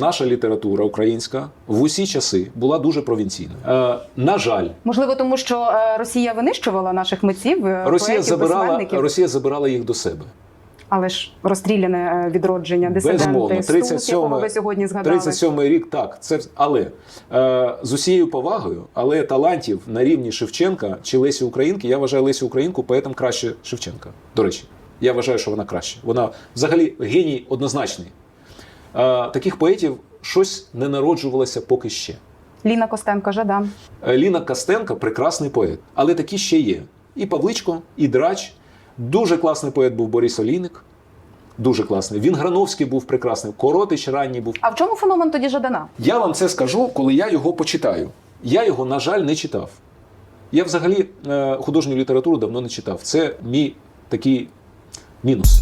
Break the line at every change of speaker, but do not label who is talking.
Наша література українська в усі часи була дуже провінційна. Е, на жаль,
Можливо, тому що е, Росія винищувала наших митців, е,
Росія
поетів,
забирала, Росія забирала їх до себе.
але ж розстріляне е, відродження, дисиденти, Стус, якого
37
ви сьогодні згадали.
37-й рік, так, це але е, з усією повагою, але талантів на рівні Шевченка чи Лесі Українки, я вважаю Лесю Українку поетом краще Шевченка. До речі, я вважаю, що вона краще. Вона взагалі геній однозначний. Таких поетів щось не народжувалося поки ще.
Ліна Костенко, Жадан.
Е, Ліна Костенко прекрасний поет, але такі ще є. І Павличко, і Драч. Дуже класний поет був Борис Олійник. Дуже класний. Він Грановський був прекрасний. Коротич ранній був.
А в чому феномен тоді Жадана?
Я вам це скажу, коли я його почитаю. Я його, на жаль, не читав. Я взагалі е, художню літературу давно не читав. Це мій такий мінус.